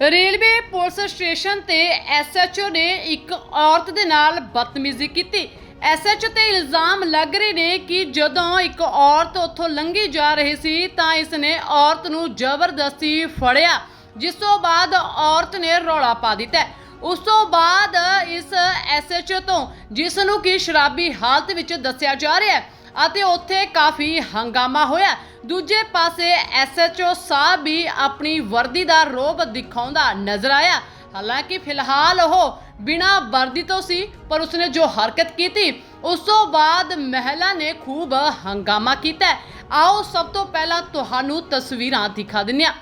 Railway police station ਤੇ SHO ਨੇ ਇੱਕ ਔਰਤ ਦੇ ਨਾਲ ਬਦਤਮੀਜ਼ੀ ਕੀਤੀ। ਐਸਐਚਓ ਤੇ ਇਲਜ਼ਾਮ ਲੱਗ ਰਹੇ ਨੇ ਕਿ ਜਦੋਂ ਇੱਕ ਔਰਤ ਉੱਥੋਂ ਲੰਘੀ ਜਾ ਰਹੀ ਸੀ ਤਾਂ ਇਸ ਨੇ ਔਰਤ ਨੂੰ ਜ਼ਬਰਦਸਤੀ ਫੜਿਆ, ਜਿਸ ਤੋਂ ਬਾਅਦ ਔਰਤ ਨੇ ਰੌਲਾ ਪਾ ਦਿੱਤਾ। ਉਸ ਤੋਂ ਬਾਅਦ ਇਸ ਐਸਐਚਓ ਤੋਂ, ਜਿਸ ਨੂੰ ਕਿ ਸ਼ਰਾਬੀ ਹਾਲਤ ਵਿੱਚ ਦੱਸਿਆ ਜਾ ਰਿਹਾ ਹੈ ਅਤੇ ਉੱਥੇ ਕਾਫੀ ਹੰਗਾਮਾ ਹੋਇਆ। ਦੂਜੇ ਪਾਸੇ ਐਸਐਚਓ ਸਾਹਿਬ ਵੀ ਆਪਣੀ ਵਰਦੀ ਦਾ ਰੋਬ ਦਿਖਾਉਂਦਾ ਨਜ਼ਰ ਆਇਆ। ਹਾਲਾਂਕਿ ਫਿਲਹਾਲ ਉਹ ਬਿਨਾ ਵਰਦੀ ਤੋਂ ਸੀ ਪਰ ਉਸਨੇ ਜੋ ਹਰਕਤ ਕੀਤੀ ਉਸ ਤੋਂ ਬਾਅਦ ਮਹਿਲਾ ਨੇ ਖੂਬ ਹੰਗਾਮਾ ਕੀਤਾ। ਆਓ ਸਭ ਤੋਂ ਪਹਿਲਾਂ ਤੁਹਾਨੂੰ ਤਸਵੀਰਾਂ ਦਿਖਾ ਦਿੰਦੇ ਹਾਂ।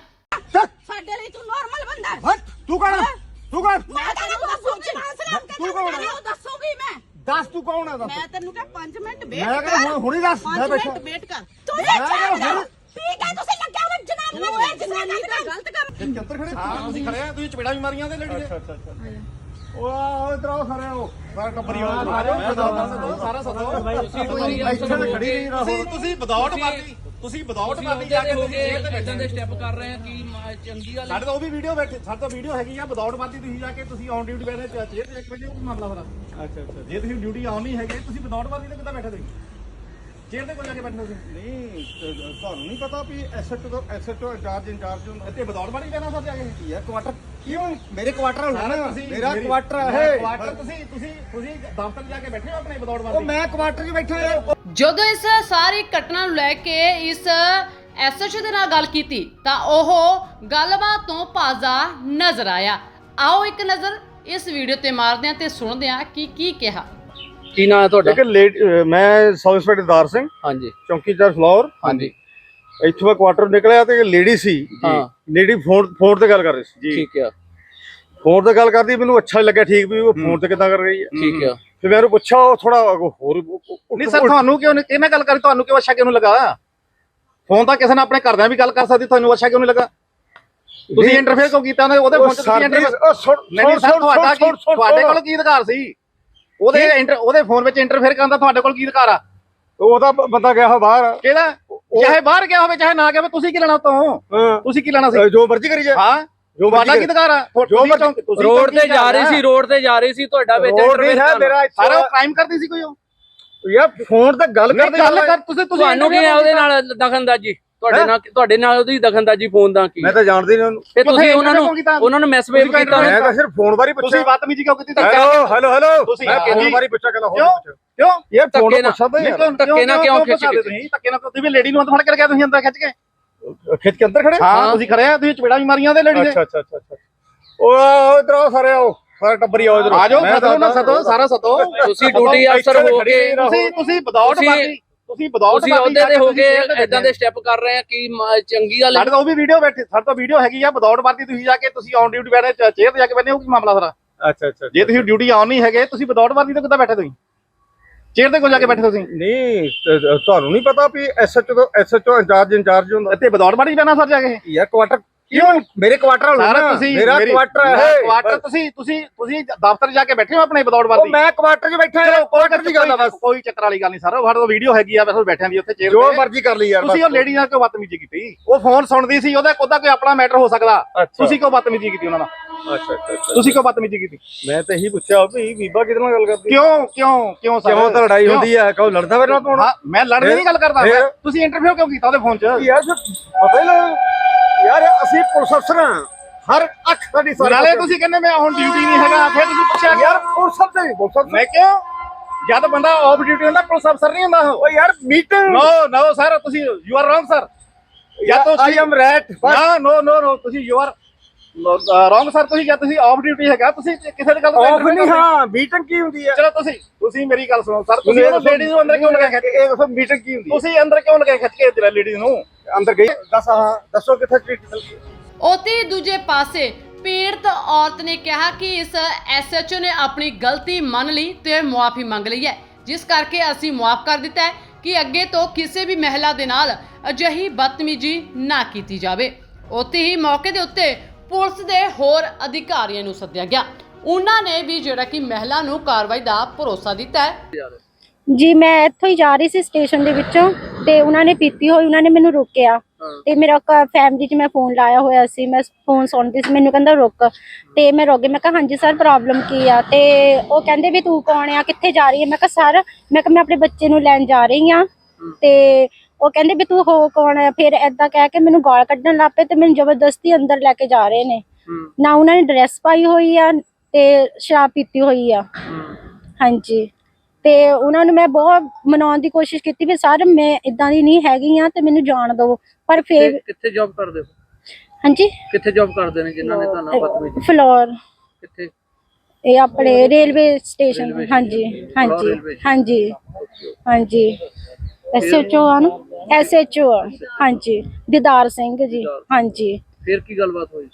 ਸਾਡੇ ਲਈ ਤੂੰ ਨਾਰਮਲ ਬੰਦਾ ਹੈ। ਤੂੰ ਹੈ? ਤੂੰ ਕੌਣ? ਮੈਂ ਤੈਨੂੰ ਦੱਸੂਗੀ ਨਾ ਸਲਾਮ ਤੂੰ ਕੌਣ ਹੈ? ਦੱਸੂਗੀ ਮੈਂ। ਦੱਸ ਤੂੰ ਕੌਣ ਹੈ ਦੱਸ। ਮੈਂ ਤੈਨੂੰ ਕਿਹਾ 5 ਮਿੰਟ ਵੇਟ ਮੈਂ ਕਿਹਾ ਹੁਣ- ਹੁਣੀ ਦੱਸ, ਮੈਂ 5 ਬੈਠਾ। ਮਿੰਟ ਵੇਟ ਕਰ। ਤੂੰ ਇਹ ਠੀਕ ਹੈ ਤੁਸੀਂ ਲੱਗਿਆ ਹੋਇਆ ਜਨਾਨੀ ਨੂੰ ਇਹ ਜਨਾਨੀ ਦਾ ਗਲਤ ਕੰਮ। ਕਿੱਧਰ ਖੜੇ ਹਾਂ ਤੁਸੀਂ। ਖੜੇ ਆ ਤੁਸੀਂ ਚਪੇੜਾ ਵੀ ਮਾਰੀਆਂ ਤੇ ਲੜੀ ਅੱਛਾ ਅੱਛਾ ਉਹ ਆਓ ਇਧਰ ਆਓ ਸਾਰੇ ਆਓ। ਸਾਰਾ ਟੱਬਰੀ ਆਓ। ਦੱਸਦਾ ਸਾਰਾ ਸਦੋ। ਇੱਥੇ ਖੜੀ ਰਹੀ। ਰਹੋ ਤੁਸੀਂ ਤੁਸੀਂ ਬਾਦੀ ਤੁਸੀਂ ਵਿਦਆਊਟ ਬਾਦੀ ਜਾ ਕੇ ਤੁਸੀਂ ਜੇਲ੍ਹ ਤੇ ਇਦਾਂ ਦੇ ਸਟੈਪ ਕਰ ਰਹੇ ਆ ਕਿ ਮ- ਚੰਗੀ ਗੱਲ ਹੈ। ਸਾਡੇ ਤਾਂ ਉਹ ਵੀ ਵੀਡੀਓ ਬੈਠੇ ਸਾਡੇ ਤਾਂ ਵੀਡੀਓ ਹੈਗੀ ਆ ਵਿਦਆਊਟ ਬਾਦੀ ਤੁਸੀਂ ਜਾ ਕੇ ਤੁਸੀਂ ਔਨ ਡਿਊਟੀ ਬੈਠੇ ਚੇਅਰ ਤੇ ਇੱਕ ਵਜੇ ਉਹ ਮਾਮਲਾ ਹੋਣਾ ਅੱਛਾ ਅੱਛਾ। ਜੇ ਤੁਸੀਂ ਡਿਊਟੀ ਆਨ ਨਹੀਂ ਹੈਗੇ ਤੁਸੀਂ ਵਿਦਆਊਟ ਬਾਦੀ ਤੇ ਕਿੱਦਾਂ ਬੈਠੇ ਤੁਸੀਂ? ਚੇਅਰ ਤੇ ਕੋਲ ਜਾ ਕੇ ਬੈਠੇ ਤੁਸੀਂ? ਨਹੀਂ ਤੇ ਤੁਹਾਨੂੰ ਨਹੀਂ ਪਤਾ ਵੀ ਐਸਐਚਓ ਦਾ ਐਸਐਚਓ ਇੰਚਾਰਜ ਇੰਚਾਰਜ ਹੁੰਦਾ। ਇੱਥੇ ਵਿਦਆਊਟ ਬਾਦੀ ਬੈਠਾ ਸਰ ਜਾ ਕੇ ਯਾਰ ਕੁਆਟਰ ਕਿਉਂ? ਮੇਰੇ ਕੁਆਟਰ ਹੋਣਾ ਸਾਰਾ ਨਾ ਤੁਸੀਂ ਮੇਰਾ ਕੁਆਟਰ ਹੈ। ਕੁਆਟਰ ਤੁਸੀਂ ਤੁਸੀਂ ਤੁਸੀਂ ਦਫ਼ਤਰ ਜਾ ਕੇ ਬੈਠੇ ਹੋ ਆਪਣੇ ਵਿਦਆਊਟ ਉਹ ਬਾਦੀ ਮੈਂ ਕੁਆਟਰ 'ਚ ਬੈਠਾ ਹਾਂ ਜਦੋਂ ਇਸ ਸਾਰੀ ਘਟਨਾ ਨੂੰ ਲੈ ਕੇ ਇਸ ਐਸਐਚਓ ਦੇ ਨਾਲ ਗੱਲ ਕੀਤੀ ਤਾਂ ਉਹ ਗੱਲਬਾਤ ਤੋਂ ਭਾਜ਼ਾ ਨਜ਼ਰ ਆਇਆ। ਆਓ ਇੱਕ ਨਜ਼ਰ ਇਸ ਵੀਡੀਓ ਤੇ ਮਾਰਦੇ ਹਾਂ ਤੇ ਸੁਣਦੇ ਹਾਂ ਕਿ ਕੀ ਕਿਹਾ। ਕੀ ਨਾਮ ਹੈ ਤੁਹਾਡਾ? ਲੇਟ ਮੈਂ ਸਬ ਇੰਸਪੈਕਟਰ ਦਾਰ ਸਿੰਘ ਹਾਂਜੀ। ਚੌਂਕੀਦਾਰ ਫਲੋਰ ਹਾਂਜੀ। ਇੱਥੋਂ ਮੈਂ ਕੁਆਟਰ ਨਿਕਲਿਆ ਤੇ ਲੇਡੀ ਸੀ ਹਾਂ। ਲੇਡੀ ਫੋਨ ਫੋਨ ਤੇ ਗੱਲ ਕਰ ਰਹੀ ਸੀ ਜੀ। ਠੀਕ ਆ। ਫੋਨ ਤੇ ਗੱਲ ਕਰਦੀ ਮੈਨੂੰ ਅੱਛਾ ਲੱਗਿਆ ਠੀਕ ਵੀ ਉਹ ਫੋਨ ਤੇ ਕਿੱਦਾਂ ਕਰ ਰਹੀ ਹੈ। ਠੀਕ ਆ। ਫਿਰ ਮੈਂ ਉਹਨੂੰ ਪੁੱਛਿਆ ਉਹ ਥੋੜਾ ਹੋਰ ਨਹੀਂ ਸਰ ਤੁਹਾਨੂੰ ਕਿਉਂ ਕਿਹਨੇ ਗੱਲ ਕਰੀ ਤੁਹਾਨੂੰ ਕਿਉਂ ਅੱਛਾ ਕਿਉਂ ਲੱਗਾ? ਫੋਨ ਤਾਂ ਕਿਸੇ ਨੇ ਆਪਣੇ ਘਰਦਿਆਂ ਵੀ ਗੱਲ ਕਰ ਸਕਦੀ ਤੁਹਾਨੂੰ ਅੱਛਾ ਕਿਉਂ ਨਹੀਂ ਲੱਗਾ? ਤੁਸੀਂ ਇੰਟਰਫੇਅਰ ਕਿਉਂ ਕੀਤਾ ਉਹਦੇ ਉਹਦੇ ਉਹ ਫੋਨ 'ਚ ਤੁਸੀਂ ਸੁਣ ਨਹੀਂ ਸਰ ਤੁਹਾਡਾ ਕੀ ਤੁਹਾਡੇ। ਕੋਲ ਕੀ ਅਧਿਕਾਰ ਸੀ? ਉਹਦੇ ਉਹਦੇ ਫੋਨ ਵਿੱਚ ਇੰਟਰਫੇਅਰ ਕਰਨ ਦਾ ਤੁਹਾਡੇ ਕੋਲ ਕੀ ਅਧਿਕਾਰ ਆ? ਉਹਦਾ ਬੰਦਾ ਗਿਆ ਹੋ ਬਾਹਰ। ਕਿਹਦਾ? ਚਾਹੇ ਬਾਹਰ ਗਿਆ ਹੋਵੇ ਚਾਹੇ ਨਾ ਗਿਆ ਹੋਵੇ ਤੁਸੀਂ ਕੀ ਲੈਣਾ ਤੋਂ। ਤੁਸੀਂ ਕੀ ਲੈਣਾ ਸੀ? ਜੋ ਮਰਜ਼ੀ ਕਰੀ ਜਾ ਹਾਂ। ਜੋ ਤੁਹਾਡਾ ਕੀ ਅਧਿਕਾਰ ਆ? ਜੋ ਤੁਸੀਂ ਮਰਜ਼ੀ- ਤੁਸੀਂ ਰੋਡ ਤੇ ਜਾ ਰਹੀ ਸੀ ਰੋਡ ਤੇ ਜਾ ਰਹੀ ਸੀ ਤੁਹਾਡਾ ਵਿੱਚ ਰੋਡ interfere ਹੈ। ਮੇਰਾ ਸਾਰਾ ਕ੍ਰਾਈਮ ਕਰਦੀ ਸੀ ਕੋਈ ਉਹ? ਯਾਰ ਫੋਨ ਤੇ ਗੱਲ ਕਰਦੇ ਗੱਲ ਕਰ ਤੁਸੀਂ ਤੁਸੀਂ ਤੁਹਾਨੂੰ ਕੀ ਹੈ ਉਹਦੇ ਨਾਲ ਦਖਲਅੰਦਾਜ਼ੀ? ਤੁਹਾਡੇ ਨਾਲ ਤੁਹਾਡੇ ਨਾਲ ਉਹਦੀ ਦਖਲਅੰਦਾਜ਼ੀ ਫੋਨ ਦਾ ਕੀ? ਮੈਂ ਤਾਂ ਜਾਣਦੀ ਨਹੀਂ ਉਹਨੂੰ। ਤੇ ਤੁਸੀਂ ਉਹਨਾਂ ਨੂੰ? ਉਹਨਾਂ ਨੂੰ ਮੈਸੇਜ ਤੁਸੀਂ ਕੀਤਾ? ਮੈਂ ਤਾਂ ਸਿਰਫ ਫੋਨ ਬਾਰੇ ਤੁਸੀਂ ਪੁੱਛਿਆ ਬਦਤਮੀਜ਼ੀ ਕਿਉਂ ਕੀਤੀ? Hello hello hello. ਤੁਸੀਂ ਫੋਨ। ਬਾਰੇ ਪੁੱਛਿਆ ਕਹਿੰਦਾ ਹੋਰ ਕਿਉਂ? ਪੁੱਛ ਕਿਉਂ? ਯਾਰ ਫੋਨ ਧੱਕੇ ਪੁੱਛਦਾ ਧੱਕੇ ਨਾਲ ਕਿਉਂ ਖਿੱਚ ਕੇ? ਤੁਸੀਂ? ਧੱਕੇ ਨਾਲ ਤੁਸੀਂ ਵੀ ਲੇਡੀ ਨੂੰ ਅੰਦਰ ਫੜ ਕੇ ਲਗਾਇਆ ਤੁਸੀਂ ਅੰਦਰ ਖਿੱਚ ਕੇ। ਖਿੱਚ ਕੇ ਅੰਦਰ ਖੜੇ? ਹਾਂ। ਤੁਸੀਂ ਖੜੇ ਆ ਤੁਸੀਂ ਚਪੇੜਾ ਵੀ ਮਾਰੀਆਂ ਉਹਦੇ ਲੇਡੀ ਦੇ ਅੱਛਾ ਅੱਛਾ ਅੱਛਾ ਉਹ ਇਧਰ ਆਓ ਸਾਰੇ ਆਓ। ਸਾਰੇ ਟੱਬਰੀ ਆਓ ਇਧਰ। ਆ ਜਾਓ ਸਦੋ ਨਾ ਸਦੋ ਸਾਰਾ ਸਦੋ। ਤੁਸੀਂ ਡਿਊਟੀ ਅਫਸਰ ਹੋ ਕੇ ਤੁਸੀਂ ਤੁਸੀਂ ਵਿਦਆਊਟ ਤੁਸੀਂ- ਬਾਦੀ ਤੁਸੀਂ ਵਿਦਆਊਟ ਤੁਸੀਂ ਉਹਦੇ ਤੇ ਹੋ ਕੇ ਇਦਾਂ ਦੇ ਸਟੈਪ ਕਰ ਰਹੇ ਆ ਕਿ ਚੰਗੀ ਗੱਲ ਸਾਡੇ ਤਾਂ ਉਹ ਵੀ ਵੀਡੀਓ ਬੈਠੇ ਸਾਡੇ ਤਾਂ ਵੀਡੀਓ ਹੈਗੀ ਆ ਵਿਦਆਊਟ ਬਾਦੀ ਤੁਸੀਂ ਜਾ ਕੇ ਤੁਸੀਂ ਔਨ ਡਿਊਟੀ ਬੈਠੇ ਚੇਅਰ ਤੇ ਜਾ ਕੇ ਬੈਠੇ ਹੋ ਕੀ ਮਾਮਲਾ ਸਾਰਾ? ਅੱਛਾ ਅੱਛਾ ਜੇ ਤੁਸੀਂ ਡਿਊਟੀ ਆਨ ਨਹੀਂ ਹੈਗੇ ਤੁਸੀਂ ਵਿਦਆਊਟ ਬਾਦੀ ਤੇ ਕਿੱਦਾਂ ਬੈਠੇ ਤੁਸੀਂ? ਚੇਅਰ ਤੇ ਕੋਲ ਜਾ ਕੇ ਬੈਠੇ ਤੁਸੀਂ? ਨਹੀਂ ਤੇ- ਤੇ ਤੁਹਾਨੂੰ ਨਹੀਂ ਪਤਾ ਵੀ ਐਸਐਚਓ ਦਾ ਐਸਐਚਓ ਇੰਚਾਰਜ ਇੰਚਾਰਜ ਹੁੰਦਾ। ਇੱਥੇ ਵਿਦਆਊਟ ਬਾਦੀ ਬੈਣਾ ਸਰ ਜਾ ਕੇ ਯਾਰ ਕੁਆਟਰ ਕਿਉਂ? ਮੇਰੇ ਕੁਆਟਰ ਹੋਣਾ ਸਾਰਾ ਤੁਸੀਂ ਮੇਰਾ ਕੁਆਟਰ ਹੈ। ਕੁਆਟਰ ਤੁਸੀਂ ਤੁਸੀਂ ਤੁਸੀਂ ਦਫ਼ਤਰ ਜਾ ਕੇ ਬੈਠੇ ਹੋ ਆਪਣੇ ਉਹ ਬਾਦੀ ਮੈਂ ਕੁਆਟਰ 'ਚ ਬੈਠਾ ਹਾਂ ਕੁਆਟਰ ਦੀ ਗੱਲ ਆ ਬਸ। ਕੋਈ ਚੱਕਰ ਵਾਲੀ ਗੱਲ ਨਹੀਂ ਸਰ। ਸਾਡੇ ਕੋਲ ਵੀਡੀਓ ਹੈਗੀ ਆ ਵੈਸੇ ਬੈਠਿਆਂ ਦੀ ਉੱਥੇ ਚੇਅਰ ਜੋ ਮਰਜ਼ੀ ਕਰ ਲਈ ਯਾਰ ਤੁਸੀਂ ਉਹ ਲੇਡੀ ਨਾਲ ਕਿਉਂ ਬਦਤਮੀਜ਼ੀ ਕੀਤੀ? ਉਹ ਫੋਨ ਸੁਣਦੀ ਸੀ ਉਹਦਾ ਉਹਦਾ ਕੋਈ ਆਪਣਾ ਮੈਟਰ ਹੋ ਸਕਦਾ। ਤੁਸੀਂ ਕਿਉਂ ਬਦਤਮੀਜ਼ੀ ਕੀਤੀ ਉਹਨਾਂ ਨਾਲ? ਅੱਛਾ ਅੱਛਾ। ਤੁਸੀਂ ਕਿਉਂ ਬਦਤਮੀਜ਼ੀ ਕੀਤੀ? ਮੈਂ ਤਾਂ ਇਹੀ ਪੁੱਛਿਆ ਵੀ ਬੀਬਾ ਕਿਹਦੇ ਨਾਲ ਗੱਲ ਕਰਦੀ? ਕਿਉਂ ਕਿਉਂ ਕਿਉਂ ਸਰ? ਕਿਉਂ ਤਾਂ ਲੜਾਈ? ਹੁੰਦੀ ਹੈ ਕਹੋ ਲੜਦਾ ਮੇਰੇ ਨਾਲ ਤੂੰ ਮੈਂ ਲੜਨ ਦੀ ਨਹੀਂ ਗੱਲ ਕਰਦਾ? ਤੁਸੀਂ ਇੰਟਰਵਿਊ ਕਿਉਂ ਕੀਤਾ ਉਹਦੇ ਫੋਨ 'ਚ? ਯਾਰ ਪਤਾ ਹੀ ਲੱਗ ਯਾਰ ਅਸੀਂ ਪੁਲਿਸ ਅਫਸਰ ਹਾਂ। ਹਰ ਅੱਖ ਸਾਡੀ ਸਾਰੀ ਨਾਲੇ ਤੁਸੀਂ ਕਹਿੰਦੇ ਮੈਂ ਹੁਣ ਡਿਊਟੀ ਨਹੀਂ ਹੈਗਾ ਫਿਰ ਤੁਸੀਂ ਪੁੱਛਿਆ ਯਾਰ ਪੁਲਿਸ ਅਫਸਰ ਨਹੀਂ ਪੁਲਿਸ ਅਫਸਰ ਮੈਂ ਕਿਉਂ? ਜਦ ਬੰਦਾ ਆਫ ਡਿਊਟੀ ਹੁੰਦਾ ਪੁਲਿਸ ਅਫਸਰ ਨਹੀਂ ਹੁੰਦਾ ਉਹ। ਯਾਰ ਮੀਟਿੰਗ ਨੋ ਨੋ ਸਰ ਤੁਸੀਂ ਯੂ ਆਰ ਰੋਂਗ ਸਰ ਜਾਂ ਤੁਸੀਂ ਆਈ ਐਮ ਨਾ ਨੋ ਨੋ ਨੋ ਤੁਸੀਂ ਯੂ ਆਰ ਰੋਂਗ ਸਰ ਤੁਸੀਂ ਜਾਂ ਤੁਸੀਂ ਆਫ ਡਿਊਟੀ ਹੈਗਾ ਤੁਸੀਂ ਕਿਸੇ ਦੀ ਗੱਲ ਤੋਂ ਆਫ ਨਹੀਂ। ਹਾਂ ਮੀਟਿੰਗ ਕੀ ਹੁੰਦੀ ਹੈ? ਚਲੋ ਤੁਸੀਂ ਤੁਸੀਂ ਮੇਰੀ ਗੱਲ ਸੁਣੋ ਸਰ ਤੁਸੀਂ ਉਹ ਲੇਡੀਜ਼ ਨੂੰ ਅੰਦਰ ਕਿਉਂ ਲਗਾ ਖਿੱਚ ਇਹ ਦੱਸੋ ਮੀਟਿੰਗ ਕੀ ਹੁੰਦੀ ਹੈ? ਤੁਸੀਂ ਅੰਦਰ ਕਿਉਂ ਲਗਾ ਖਿੱਚ ਕੇ ਜਿਹੜਾ ਲੇਡੀਜ਼ ਨੂੰ? ਅੰਦਰ ਗਈ ਦੱਸ ਹਾਂ ਦੱਸੋ ਕਿੱਥੇ ਟ੍ਰੀਟ ਚੱਲਦੀ ਉਤੇ ਦੂਜੇ ਪਾਸੇ ਪੀੜਤ ਔਰਤ ਨੇ ਕਿਹਾ ਕਿ ਇਸ ਐਸਐਚਓ ਨੇ ਆਪਣੀ ਗਲਤੀ ਮੰਨ ਲਈ ਤੇ ਮੁਆਫੀ ਮੰਗ ਲਈ ਹੈ। ਜਿਸ ਕਰਕੇ ਅਸੀਂ ਮੁਆਫ ਕਰ ਦਿੱਤਾ ਹੈ ਕਿ ਅੱਗੇ ਤੋਂ ਕਿਸੇ ਵੀ ਮਹਿਲਾ ਦੇ ਨਾਲ ਅਜਿਹੀ ਬਦਤਮੀਜ਼ੀ ਨਾ ਕੀਤੀ ਜਾਵੇ। ਉੱਥੇ ਹੀ ਮੌਕੇ ਦੇ ਉੱਤੇ ਪੁਲਿਸ ਦੇ ਹੋਰ ਅਧਿਕਾਰੀਆਂ ਨੂੰ ਸੱਦਿਆ ਗਿਆ। ਉਹਨਾਂ ਨੇ ਵੀ ਜਿਹੜਾ ਕਿ ਮਹਿਲਾ ਨੂੰ ਕਾਰਵਾਈ ਦਾ ਭਰੋਸਾ ਦਿੱਤਾ ਹੈ। ਜੀ ਮੈਂ ਇੱਥੋਂ ਹੀ ਜਾ ਰਹੀ ਸੀ ਸਟੇਸ਼ਨ ਦੇ ਵਿੱਚੋਂ ਤੇ ਉਹਨਾਂ ਨੇ ਪੀਤੀ ਹੋਈ ਉਹਨਾਂ ਨੇ ਮੈਨੂੰ ਰੋਕਿਆ। ਤੇ ਮੇਰਾ ਫੈਮਿਲੀ 'ਚ ਮੈਂ ਫੋਨ ਲਾਇਆ ਹੋਇਆ ਸੀ ਮੈਂ ਫੋਨ ਸੁਣਦੀ ਸੀ ਮੈਨੂੰ ਕਹਿੰਦਾ ਰੁਕ। ਤੇ ਮੈਂ ਰੁਕ ਗਈ ਮੈਂ ਕਿਹਾ ਹਾਂਜੀ ਸਰ ਪ੍ਰੋਬਲਮ ਕੀ ਆ? ਤੇ ਉਹ ਕਹਿੰਦੇ ਵੀ ਤੂੰ ਕੌਣ ਆ ਕਿੱਥੇ ਜਾ ਰਹੀ ਹੈ? ਮੈਂ ਕਿਹਾ ਸਰ ਮੈਂ ਕਿਹਾ ਮੈਂ ਆਪਣੇ ਬੱਚੇ ਨੂੰ ਲੈਣ ਜਾ ਰਹੀ ਆ ਤੇ ਉਹ ਕਹਿੰਦੇ ਵੀ ਤੂੰ ਹੋ ਕੌਣ ਆ ਫਿਰ ਐਦਾਂ ਕਹਿ ਕੇ ਮੈਨੂੰ ਗਾਲ ਕੱਢਣ ਲੱਗ ਪਏ ਤੇ ਮੈਨੂੰ ਜ਼ਬਰਦਸਤੀ ਅੰਦਰ ਲੈ ਕੇ ਜਾ ਰਹੇ ਨੇ। ਨਾ ਉਹਨਾਂ ਨੇ ਡਰੈਸ ਪਾਈ ਹੋਈ ਆ ਤੇ ਸ਼ਰਾਬ ਪੀਤੀ ਹੋਈ ਆ। ਹਾਂਜੀ। ਤੇ ਉਹਨਾਂ ਨੂੰ ਮੈਂ ਬਹੁਤ ਮਨਾਉਣ ਦੀ ਕੋਸ਼ਿਸ਼ ਕੀਤੀ ਵੀ ਸਰ ਮੈਂ ਇਦਾਂ ਦੀ ਨਹੀਂ ਹੈਗੀ ਆ ਤੇ ਮੈਨੂੰ ਜਾਣ ਦਿਓ। ਪਰ ਫਿਰ ਕਿੱਥੇ ਜੌਬ ਕਰਦੇ ਹੋ? ਹਾਂਜੀ? ਕਿੱਥੇ ਜੌਬ ਕਰਦੇ ਨੇ ਜਿਨ੍ਹਾਂ ਨੇ ਤੁਹਾਨੂੰ ਬਦਤਮੀਜ਼ੀ ਫਲੋਰ। ਕਿੱਥੇ? ਇਹ ਆਪਣੇ ਰੇਲਵੇ ਸਟੇਸ਼ਨ। ਹਾਂਜੀ ਹਾਂਜੀ। ਹਾਂਜੀ ਹਾਂਜੀ। ਐਸਐਚਓ ਆ ਨਾ? ਐਸਐਚਓ ਹਾਂਜੀ। ਦੀਦਾਰ ਸਿੰਘ ਜੀ। ਹਾਂਜੀ। ਫਿਰ ਕੀ ਗੱਲਬਾਤ ਹੋਈ?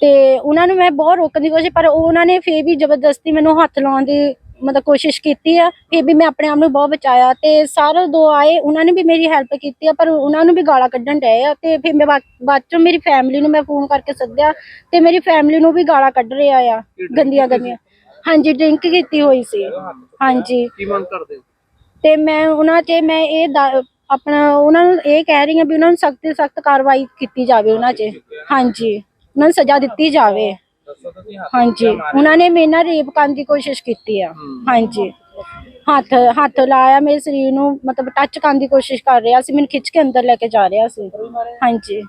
ਤੇ ਉਹਨਾਂ ਨੂੰ ਮੈਂ ਬਹੁਤ ਰੋਕਣ ਦੀ ਕੋਸ਼ਿਸ਼ ਪਰ ਉਹ ਉਹਨਾਂ ਨੇ ਫੇਰ ਵੀ ਜ਼ਬਰਦਸਤੀ ਮੈਨੂੰ ਹੱਥ ਲਾਉਣ ਦੀ ਮਤਲਬ ਕੋਸ਼ਿਸ਼ ਕੀਤੀ ਆ। ਫੇਰ ਵੀ ਮੈਂ ਆਪਣੇ ਆਪ ਨੂੰ ਬਹੁਤ ਬਚਾਇਆ ਤੇ ਸਾਰੇ ਦੋ ਆਏ ਉਹਨਾਂ ਨੇ ਵੀ ਮੇਰੀ ਹੈਲਪ ਕੀਤੀ ਆ ਪਰ ਉਹਨਾਂ ਨੂੰ ਵੀ ਗਾਲਾਂ ਕੱਢਣ ਡਏ ਆ ਤੇ ਫਿਰ ਮੈਂ ਬਾ- ਬਾਅਦ ਚੋਂ ਮੇਰੀ ਫੈਮਿਲੀ ਨੂੰ ਮੈਂ ਫੋਨ ਕਰਕੇ ਸੱਦਿਆ ਤੇ ਮੇਰੀ ਫੈਮਿਲੀ ਨੂੰ ਵੀ ਗਾਲਾਂ ਕੱਢ ਰਿਹਾ ਆ ਗੰਦੀਆਂ ਗੰਦੀਆਂ। ਹਾਂਜੀ ਡਰਿੰਕ ਕੀਤੀ ਹੋਈ ਸੀ। ਹਾਂਜੀ ਕੀ ਮੰਗ ਕਰਦੇ ਹੋ? ਤੇ ਮੈਂ ਉਹਨਾਂ 'ਚ ਮੈਂ ਇਹ ਦਾ- ਆਪਣਾ ਉਹਨਾਂ ਨੂੰ ਇਹ ਕਹਿ ਰਹੀ ਹਾਂ ਵੀ ਉਹਨਾਂ ਨੂੰ ਸਖਤ ਤੋਂ ਸਖਤ ਕਾਰਵਾਈ ਕੀਤੀ ਜਾਵੇ ਉਹਨਾਂ 'ਚ ਹਾਂਜੀ, ਉਹਨਾਂ ਨੂੰ ਸਜ਼ਾ ਦਿੱਤੀ ਜਾਵੇ। ਹਾਂਜੀ, ਉਹਨਾਂ ਨੇ ਮੇਰੇ ਨਾਲ ਰੇਪ ਕਰਨ ਦੀ ਕੋਸ਼ਿਸ਼ ਕੀਤੀ ਆ। ਹਾਂਜੀ, ਹੱਥ ਹੱਥ ਲਾਇਆ ਮੇਰੇ ਸਰੀਰ ਨੂੰ, ਮਤਲਬ ਟੱਚ ਕਰਨ ਦੀ ਕੋਸ਼ਿਸ਼ ਕਰ ਰਿਹਾ ਸੀ, ਮੈਨੂੰ ਖਿੱਚ ਕੇ ਅੰਦਰ ਲੈ ਕੇ ਜਾ ਰਿਹਾ ਸੀ। ਹਾਂਜੀ,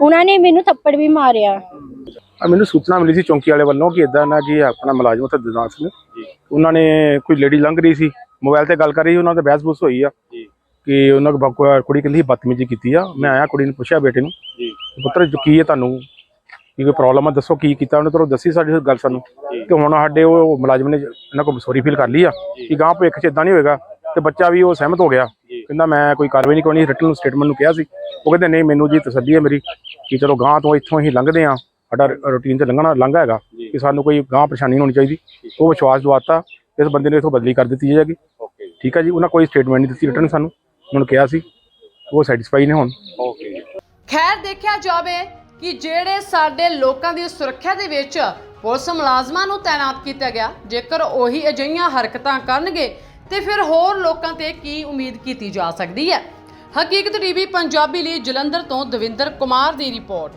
ਉਹਨਾਂ ਨੇ ਮੈਨੂੰ ਥੱਪੜ ਵੀ ਮਾਰਿਆ। ਆ ਮੈਨੂੰ ਸੂਚਨਾ ਮਿਲੀ ਸੀ ਚੌਂਕੀ ਵਾਲੇ ਵੱਲੋਂ ਕਿ ਇਦਾਂ ਨਾ ਜੀ ਆਪਣਾ ਮੁਲਾਜ਼ਮ ਉੱਥੇ ਦਿਦਾਰ ਸਿੰਘ ਉਹਨਾਂ ਨੇ ਕੋਈ ਲੇਡੀ ਲੰਘ ਰਹੀ ਸੀ? ਮੋਬਾਈਲ ਤੇ ਗੱਲ ਕਰ ਰਹੀ ਸੀ, ਉਹਨਾਂ ਦੇ ਬਹਿਸ ਬੂਸ ਹੋਈ ਆ ਕਿ ਉਹਨਾਂ ਕੋ ਕੁੜੀ ਕਹਿੰਦੀ ਬਦਤਮੀਜ਼ੀ ਕੀਤੀ ਆ। ਮੈਂ ਆਇਆ ਕੁੜੀ ਨੂੰ ਪੁੱਛਿਆ ਬੇਟੇ ਨੂੰ ਪੁੱਤਰ ਜੋ ਕੀ ਹੈ ਤੁਹਾਨੂੰ? ਕੀ ਕੋਈ ਪ੍ਰੋਬਲਮ ਆ? ਦੱਸੋ ਕੀ ਕੀਤਾ ਉਹਨੇ? ਤੁਹਾਨੂੰ ਦੱਸੀ ਸਾਡੀ ਗੱਲ ਸਾਨੂੰ। ਕਿ ਹੁਣ ਸਾਡੇ ਉਹ ਮੁਲਾਜ਼ਮ ਨੇ ਇਹਨਾਂ ਕੋਲ ਸੌਰੀ ਫੀਲ ਕਰ ਲਈ ਆ ਕਿ ਗਾਂ ਭਵਿੱਖ ਚ ਇਦਾਂ ਨਹੀਂ ਹੋਏਗਾ। ਤੇ ਬੱਚਾ ਵੀ ਉਹ ਸਹਿਮਤ ਹੋ ਗਿਆ। ਕਹਿੰਦਾ ਮੈਂ ਕੋਈ ਕਾਰਵਾਈ ਨਹੀਂ ਕਰਨੀ। ਰਿਟਨ ਸਟੇਟਮੈਂਟ ਨੂੰ ਕਿਹਾ ਸੀ। ਉਹ ਕਹਿੰਦੇ ਨਹੀਂ ਮੈਨੂੰ ਜੀ ਤਸੱਲੀ ਹੈ ਮੇਰੀ ਕਿ ਚਲੋ ਗਾਂ ਤੋਂ ਇੱਥੋਂ ਹੀ ਲੰਘਦੇ ਆ ਸਾਡਾ ਰੂਟੀਨ ਤੇ ਲੰਘਣਾ ਲੰਘਾ ਹੈਗਾ ਕਿ ਸਾਨੂੰ ਕੋਈ ਗਾਂ ਪਰੇਸ਼ਾਨੀ ਨਹੀਂ ਹੋਣੀ ਚਾਹੀਦੀ। ਉਹ ਵਿਸ਼ਵਾਸ ਦਵਾਤਾ। ਇਸ ਬੰਦੇ ਨੇ ਇਥੋਂ ਬਦਲੀ ਕਰ ਦਿੱਤੀ ਜਾਏਗੀ ਠੀਕ ਹੈ ਜੀ ਉਹਨਾਂ ਕੋਈ ਸਟੇਟਮੈਂਟ ਨਹੀਂ ਦਿੱਤੀ ਰਿਟਨ ਸਾਨੂੰ। ਉਹਨਾਂ ਕਿਹਾ ਸੀ ਉਹ ਸੈਟੀਸਫਾਈ ਨੇ ਹੁਣ। ਖੈਰ ਦੇਖਿਆ ਜਾਵੇ ਕਿ ਜਿਹੜੇ ਸਾਡੇ ਲੋਕਾਂ ਦੀ ਸੁਰੱਖਿਆ ਦੇ ਵਿੱਚ ਪੁਲਿਸ ਮੁਲਾਜ਼ਮਾਂ ਨੂੰ ਤਾਇਨਾਤ ਕੀਤਾ ਗਿਆ ਜੇਕਰ ਉਹੀ ਅਜਿਹੀਆਂ ਹਰਕਤਾਂ ਕਰਨਗੇ ਤੇ ਫਿਰ ਹੋਰ ਲੋਕਾਂ ਤੇ ਕੀ ਉਮੀਦ ਕੀਤੀ ਜਾ ਸਕਦੀ ਹੈ? ਹਕੀਕਤ ਟੀਵੀ ਪੰਜਾਬੀ ਲਈ ਜਲੰਧਰ ਤੋਂ ਦਵਿੰਦਰ ਕੁਮਾਰ ਦੀ ਰਿਪੋਰਟ।